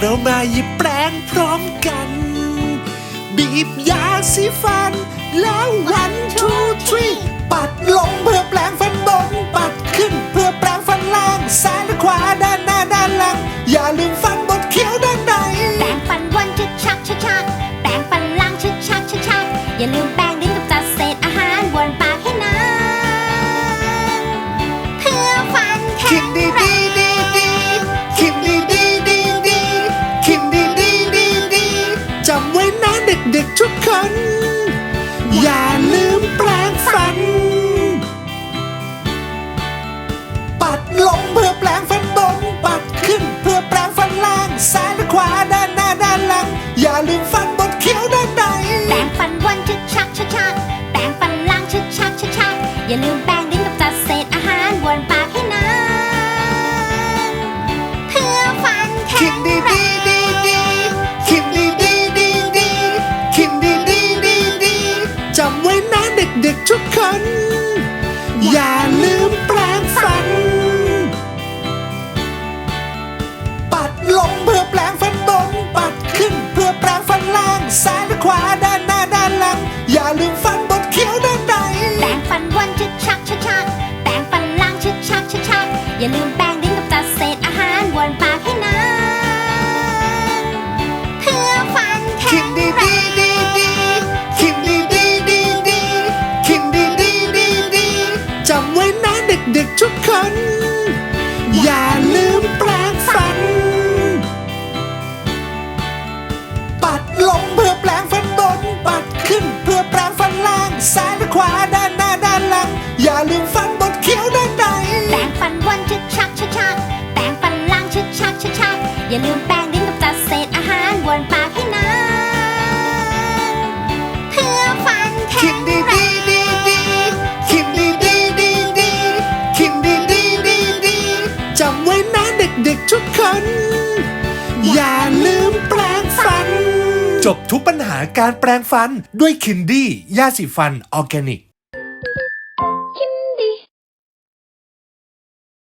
เรามาหยิบแปลงพร้อมกัน บีบยาสีฟัน แล้ววันทูทรีปัดลงเพื่อแปลงฟันบน ปัดขึ้นเพื่อแปลงฟันล่างซ้ายและขวาด้านหน้าด้านหลัง อย่าลืมฟัน ลืมฟันบดเขียวด้านในแปรงฟันวนชึกชักชึกชักแปรงฟันล่างชึกชักชึกชักอย่าลืมแปรงลิ้นกับจัดเศษอาหารวนปากให้นานเพื่อฟันแข็คิดงดีแรดีงดีดีคิดดีดีดีดีคิดดีดีดีดีจำไว้นะเด็กๆทุกคน อย่าลืมแปรงฟัน อย่าลืมแปรงลิ้นกับจัดเศษอาหารวนปากให้นานเพื่อฟันแข็คิดงดีแรดีงดีดีคิดดีดีดีดีคิดดีดีดีดีจำไว้นะเด็กๆทุกคน อย่าลืมแปรงฟัน ปัดลงเพื่อแปลงฟันบน ปัดขึ้นเพื่อแปลงฟันล่าง ซ้ายและขวาด้านหน้าด้านหลัง อย่าลืมฟันบดเขี้ยวด้านใน แปรงฟัน วนชึกชักชึกชักแปรงฟันล่างชึกชักชึกชักอย่าลืมแปรงลิ้นกับจัดเศษอาหารวนปากให้นานเพื่อฟันแข็คิดงดีแรดีงดีดีคิดดีดีดีดีคิดดีดีดีดีจำไว้นะเด็กๆทุกคน อย่าลืมแปรงฟัน จบทุกปัญหาการแปรงฟันด้วยคินดี้ยาสีฟันออร์แกนิก